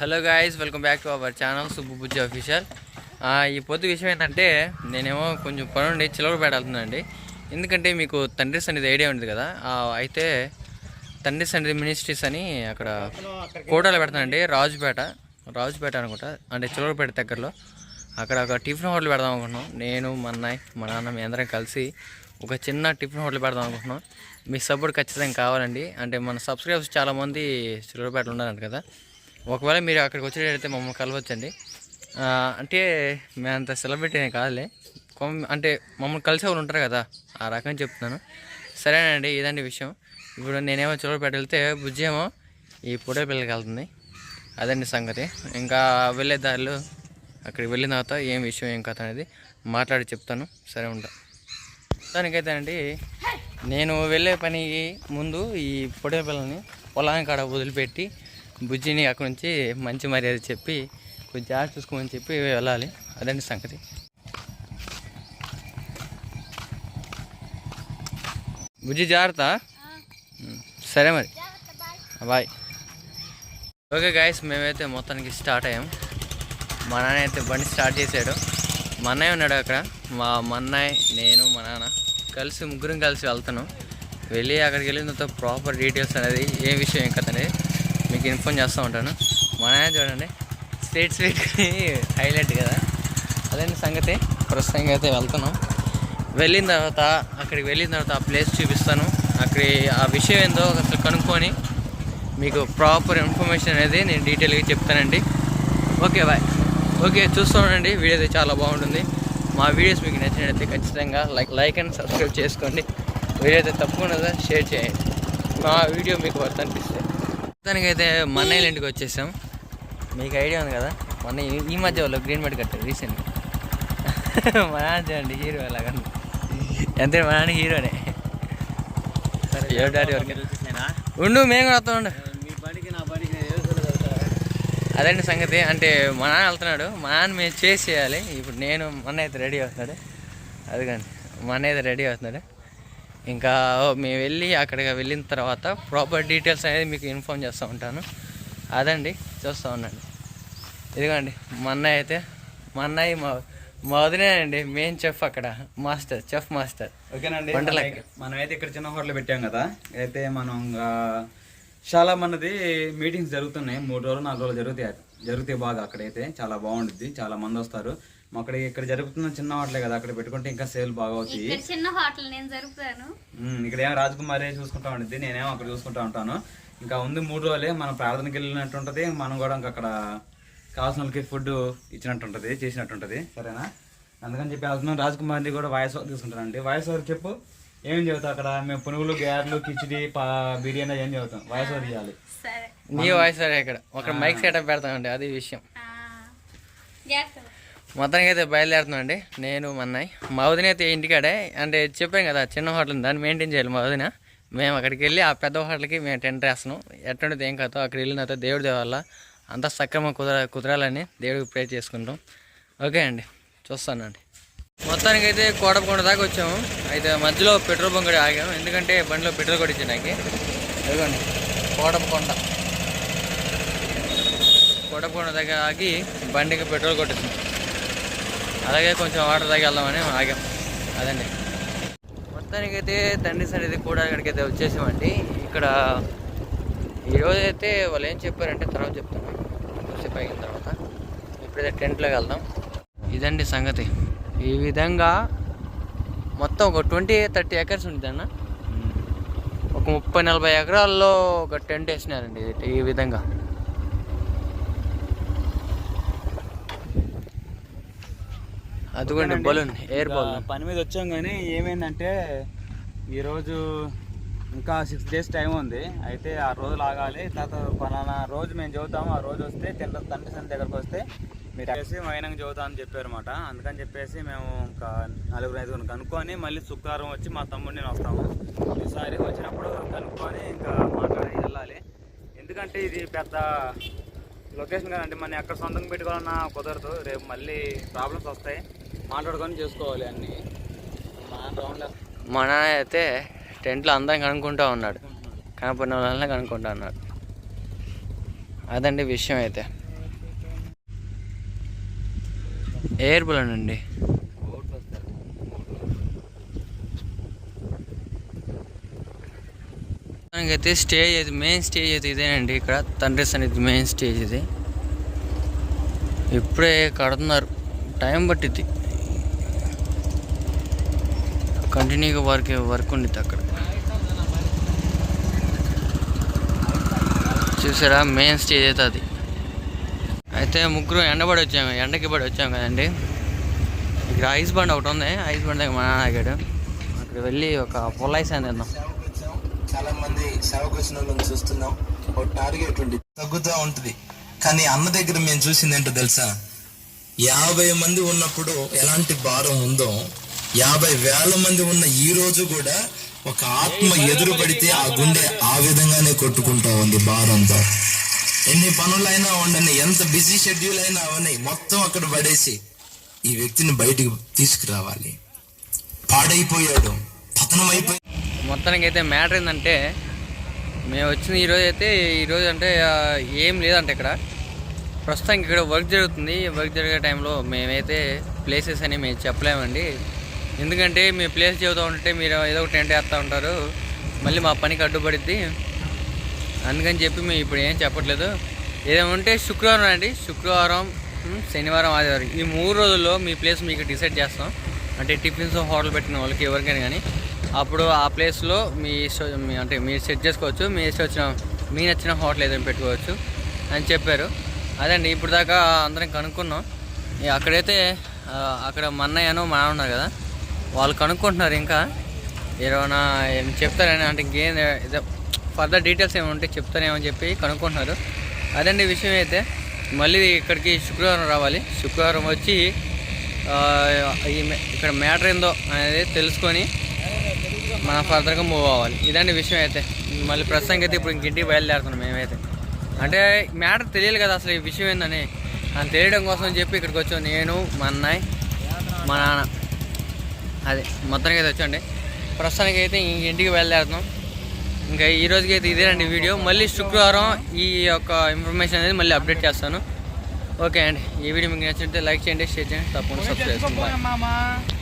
Hello guys welcome back to our channel Subbu Bujji official ఈ పొద్దు విషయం ఏంటంటే నేనేమో కొంచెం పనుండి చిలకపేట వెళ్తున్నానండి ఎందుకంటే మీకు తండ్రి సన్నిధి ఐడియా ఉంది కదా అయితే తండ్రి సన్నిధి మినిస్ట్రీస్ అని అక్కడ కోటలో పెడతానండి రాజుపేట రాజుపేట అనుకుంటా అంటే చిలకపేట దగ్గరలో. అక్కడ ఒక టిఫిన్ హోటల్ పెడదాం అనుకుంటున్నాం. నేను మా అన్నయ్య మా నాన్న మీ అందరం కలిసి ఒక చిన్న టిఫిన్ హోటల్ పెడదాం అనుకుంటున్నాం. మీ సపోర్ట్ ఖచ్చితంగా కావాలండి. అంటే మన సబ్స్క్రైబర్స్ చాలామంది చిలకపేటలో ఉన్నారంట కదా. ఒకవేళ మీరు అక్కడికి వచ్చేటైతే మమ్మల్ని కలవచ్చండి. అంటే మేము అంత సెలబ్రిటీ కాదులే. అంటే మమ్మల్ని కలిసే వాళ్ళు ఉంటారు కదా ఆ రకం చెప్తున్నాను. సరేనండి ఇదండి విషయం. ఇప్పుడు నేనేమో చిలకపేట వెళ్తే బుజ్జి ఏమో ఈ పొడే పిల్లలకి వెళ్తుంది. అదండి సంగతి. ఇంకా వెళ్ళే దారిలో అక్కడికి వెళ్ళిన తర్వాత ఏం విషయం ఏం కథ అనేది మాట్లాడి చెప్తాను. సరే ఉంటా. దానికైతే అండి నేను వెళ్ళే పనికి ముందు ఈ పొడే పిల్లని పొలానికి కాడ వదిలిపెట్టి బుజ్జిని అక్కడి నుంచి మంచి మర్యాద చెప్పి కొంచెం జాగ్రత్త చూసుకోమని చెప్పి వెళ్ళాలి. అదండి సంగతి. బుజ్జి జాగ్రత్త? సరే మరి. బాయ్. ఓకే గాయస్ మేమైతే మొత్తానికి స్టార్ట్ అయ్యాం. మా నాన్న అయితే బండి స్టార్ట్ చేశాడు. మా అన్నయ్య ఉన్నాడు అక్కడ. మా మా అన్నయ్య నేను మా నాన్న కలిసి ముగ్గురం కలిసి వెళ్తాను వెళ్ళి అక్కడికి వెళ్ళిన తర్వాత ప్రాపర్ డీటెయిల్స్ అనేది ఏ విషయం ఏం కథ అనేది మీకు ఇన్ఫార్మ్ చేస్తూ ఉంటాను. మా చూడండి స్వీట్ స్వీట్ హైలైట్ కదా. అదే సంగతి? ప్రస్తుతంగా అయితే వెళ్తున్నాం. వెళ్ళిన తర్వాత అక్కడికి వెళ్ళిన తర్వాత ఆ ప్లేస్ చూపిస్తాను. అక్కడ ఆ విషయం ఏందో అసలు కనుక్కొని మీకు ప్రాపర్ ఇన్ఫర్మేషన్ అనేది నేను డీటెయిల్గా చెప్తానండి. Okay bye. ఓకే చూస్తానండి వీడియో అయితే చాలా బాగుంటుంది. మా వీడియోస్ మీకు నచ్చినట్లయితే ఖచ్చితంగా లైక్ లైక్ అండ్ సబ్స్క్రైబ్ చేసుకోండి. వీడియో అయితే తప్పకుండా షేర్ చేయండి. మా వీడియో మీకు వర్త్ అనిపిస్తే. దానికైతే మన్నయ్య ఇంటికి వచ్చేసాం. మీకు ఐడియా ఉంది కదా? మొన్న ఈ- మధ్య వాళ్ళు గ్రీన్ మెడ్ కట్టారు రీసెంట్గా మా చూడండి హీరో అలాగా అంతే మా నాన్న హీరోనే ఏ డాడీ వరకు ఉండు మేము కూడా వస్తాం ఉండు. అదండి సంగతి? అంటే మా నాన్న వెళ్తున్నాడు. మా నాన్న మేము చేసి చేయాలి. ఇప్పుడు నేను మొన్న అయితే రెడీ అవుతున్నాడు. అదిగండి మొన్న అయితే రెడీ అవుతున్నాడు. ఇంకా మేము వెళ్ళి అక్కడికి వెళ్ళిన తర్వాత ప్రాపర్ డీటెయిల్స్ అనేది మీకు ఇన్ఫామ్ చేస్తూ ఉంటాను. అదండి చూస్తూ ఉండండి. ఇదిగోండి మా అన్నయ్య అయితే మా అన్నయ్య మా మా వదినే అండి మెయిన్ చెఫ్ అక్కడ మాస్టర్ చెఫ్ మాస్టర్ ఓకేనండి. వంటలకి. మనమైతే- మనమైతే ఇక్కడ చిన్న హోటల్ పెట్టాం కదా. అయితే మనం ఇంకా చాలా మంది మీటింగ్స్ జరుగుతున్నాయి. మూడు రోజులు నాలుగు రోజులు జరుగుతాయి జరుగుతాయి బాగా అక్కడైతే. చాలా బాగుంటుంది చాలా మంది వస్తారు. అక్కడ ఇక్కడ జరుగుతున్న చిన్న హోటలే కదా అక్కడ పెట్టుకుంటే ఇంకా సేల్ బాగా అవుతాయి ఇక్కడ చిన్న హోటల్ నేను జరుపుతాను. ఇక్కడ ఏమో రాజకుమారి చూసుకుంటా ఉండిద్ది నేనేమో అక్కడ చూసుకుంటా ఉంటాను. ఇంకా ఉంది మూడు రోజులే మనం ప్రార్థనకి వెళ్ళినట్టు ఉంటుంది మనం కూడా ఇంకా అక్కడ కావాల్సిన వాళ్ళకి ఫుడ్ ఇచ్చినట్టు ఉంటుంది చేసినట్టు ఉంటుంది సరేనా? అందుకని చెప్పి వెళ్తున్నాం రాజకుమారిని కూడా వాయిస్ ఓవర్ తీసుకుంటానండి. వాయిస్ ఓవర్ చెప్పు ఏమేం చెబుతావు అక్కడ? మేము పునుగులు గ్యార్లు కిచిడి పా బిర్యానీ ఏం చెబుతాం? వాయిస్ ఓవర్ చేయాలి సరే. నీ వాయిస్ సరే ఇక్కడ. ఒక మైక్ సెటప్ పెడతామండి అది విషయం. మొత్తానికి అయితే బయలుదేరుతున్నాం అండి నేను మా మా వదిన అయితే ఇంటికాడే. అంటే చెప్పాం కదా చిన్న హోటల్ దాన్ని మెయింటైన్ చేయాలి మా వదిన. మేము అక్కడికి వెళ్ళి ఆ పెద్ద హోటల్కి మేము టెంట్ వేస్తున్నాం ఎట్టుండేది ఏం కాదు. అక్కడ వెళ్ళిన తర్వాత దేవుడి దేవాల అంతా సక్రమ కుదర కుదరాలని దేవుడికి ప్రే చేసుకుంటాం. ఓకే అండి. చూస్తానండి. మొత్తానికి అయితే కోటపకొండ దాకా వచ్చాము. అయితే మధ్యలో పెట్రోల్ బంక్ కూడా ఆగాము. ఎందుకంటే బండిలో పెట్రోల్ కొట్టించడానికి అదిగోండి కోటపకొండ కోటపకొండ దగ్గర ఆగి బండికి పెట్రోల్ కొట్టించాం అలాగే కొంచెం వాటర్ తాగి వెళ్దామని ఆగాం. అదండి. మొత్తానికైతే తండ్రి సన్నిధి కూడా ఇక్కడికైతే వచ్చేసామండి. ఇక్కడ ఈరోజు అయితే వాళ్ళు ఏం చెప్పారంటే తర్వాత చెప్తాను. కొద్దిసేపు అయిన తర్వాత. ఇప్పుడైతే టెంట్లోకి వెళ్దాం. ఇదండి సంగతి. ఈ విధంగా మొత్తం ఒక ట్వంటీ థర్టీ ఎకర్స్ ఉంటుంది అన్న ఒక ముప్పై నలభై ఎకరాల్లో ఒక టెంట్ వేసినారండి ఈ విధంగా. అదిగోండి బలూన్ ఎయిర్ పని మీద వచ్చాం కానీ ఏమైందంటే ఈరోజు ఇంకా సిక్స్ డేస్ టైం ఉంది. అయితే ఆ రోజులు ఆగాలి తర్వాత పలానా రోజు మేము చదువుతాము ఆ రోజు వస్తే తిన్న తండ్రి సంత దగ్గరకు వస్తే మీరు చెప్పేసి మైనంగా చదువుతా అని చెప్పారు అనమాట అందుకని చెప్పేసి మేము ఇంకా నలుగురు ఐదుగురు కనుక్కొని మళ్ళీ శుక్రవారం వచ్చి మా తమ్ముడు నేను వస్తాము. ఈసారి వచ్చినప్పుడు కనుక్కొని ఇంకా మాట్లాడి వెళ్ళాలి. ఎందుకంటే ఇది పెద్ద లొకేషన్ కదండి. మనం ఎక్కడ సొంతంగా పెట్టుకోవాలన్నా కుదరదు. రేపు మళ్ళీ ప్రాబ్లమ్స్ వస్తాయి. మాట్లాడుకొని చేసుకోవాలి అన్ని. మా నాన్న అయితే టెంట్లో అందరం కనుక్కుంటా ఉన్నాడు. కనపడిన వాళ్ళని కనుక్కుంటా ఉన్నాడు. అదండి విషయం అయితే. ఎయిర్ బలూన్ అండి అయితే స్టేజ్ అయితే మెయిన్ స్టేజ్ అయితే ఇదేనండి ఇక్కడ. తండ్రి సన్నిధి మెయిన్ స్టేజ్ ఇది. ఇప్పుడే కడుతున్నారు. టైం పట్టిద్ది. కంటిన్యూగా వర్క్ వర్క్ ఉండిద్ది అక్కడ. చూసారా? మెయిన్ స్టేజ్ అయితే అది. అయితే ముగ్గురు ఎండబడి వచ్చాము ఎండకి పడి వచ్చాము కదండి. ఇక్కడ ఐస్ బండ్ ఒకటి ఉంది ఐస్ బండ్ దగ్గర మా నాన్న ఆగాడు. అక్కడ వెళ్ళి ఒక పుల్ల ఐస్ అని తిందాం చాలా మంది చూస్తున్నాం. ఒక టార్గెట్ ఉంది తగ్గుతూ ఉంటుంది. కానీ అన్న దగ్గర మేము చూసింది ఏంటో తెలుసా? యాభై మంది ఉన్నప్పుడు ఎలాంటి భారం ఉందో యాభై వేల మంది ఉన్న ఈ రోజు కూడా ఒక ఆత్మ ఎదురు పడితే ఆ గుండె ఆ విధంగానే కొట్టుకుంటా ఉంది భారంతో. ఎన్ని పనులైనా ఉండని ఎంత బిజీ షెడ్యూల్ అయినా అవన్నీ మొత్తం అక్కడ పడేసి ఈ వ్యక్తిని బయటికి తీసుకురావాలి. పాడైపోయాడు. పతనం అయిపోయి మొత్తానికి అయితే మ్యాటర్ ఏంటంటే మేము వచ్చిన ఈరోజు అయితే ఈరోజు అంటే ఏం లేదంటే ఇక్కడ. ప్రస్తుతానికి ఇక్కడ వర్క్ జరుగుతుంది. వర్క్ జరిగే టైంలో మేమైతే ప్లేసెస్ అని మేము చెప్పలేమండి. ఎందుకంటే మీ ప్లేస్ చెబుతూ ఉంటే మీరు ఏదో ఒక టెంట్ వేస్తూ ఉంటారు. మళ్ళీ మా పనికి అడ్డుపడిద్ది. అందుకని చెప్పి మేము ఇప్పుడు ఏం చెప్పట్లేదు. ఏదైనా ఉంటే శుక్రవారం అండి శుక్రవారం శనివారం ఆదివారం ఈ మూడు రోజుల్లో మీ ప్లేస్ మీకు డిసైడ్ చేస్తాం. అంటే టిఫిన్స్ హోటల్ పెట్టిన వాళ్ళకి ఎవరికైనా కానీ. అప్పుడు ఆ ప్లేస్లో మీ అంటే మీరు సెట్ చేసుకోవచ్చు. మీ ఇష్టం వచ్చిన మీ నచ్చిన హోటల్ ఏదైనా పెట్టుకోవచ్చు అని చెప్పారు. అదండి ఇప్పుడు దాకా అందరం కనుక్కున్నాం. అక్కడైతే అక్కడ మా మా ఉన్నారు కదా. వాళ్ళు కనుక్కుంటున్నారు ఇంకా. ఏమైనా ఏం చెప్తారని అంటే ఇంకేం ఫర్దర్ డీటెయిల్స్ ఏమైనా ఉంటే చెప్తారేమో అని చెప్పి కనుక్కుంటున్నారు. అదండి విషయం అయితే. మళ్ళీ ఇక్కడికి శుక్రవారం రావాలి. శుక్రవారం వచ్చి ఈ ఇక్కడ మ్యాటర్ ఏందో అనేది తెలుసుకొని మనం ఫర్దర్గా మూవ్ అవ్వాలి. ఇదండి విషయం అయితే. మళ్ళీ ప్రస్తుతానికి అయితే ఇప్పుడు ఇంక ఇంటికి బయలుదేరుతున్నాం మేమైతే. అంటే మ్యాటర్ తెలియదు కదా అసలు ఈ విషయం ఏందని. అని తెలియడం కోసం చెప్పి ఇక్కడికి వచ్చాం నేను మా అన్నయ్య మా నాన్న. అదే మొత్తానికి అయితే వచ్చండి ప్రస్తుతానికి అయితే ఇంటికి బయలుదేరుతున్నాం. ఇంకా ఈ రోజుకి అయితే ఇదేనండి వీడియో. మళ్ళీ శుక్రవారం ఈ యొక్క ఇన్ఫర్మేషన్ అనేది మళ్ళీ అప్డేట్ చేస్తాను. ఓకే అండి. ఈ వీడియో మీకు నచ్చితే లైక్ చేయండి షేర్ చేయండి. తప్పకుండా సబ్స్క్రైబ్ చేసుకోండి.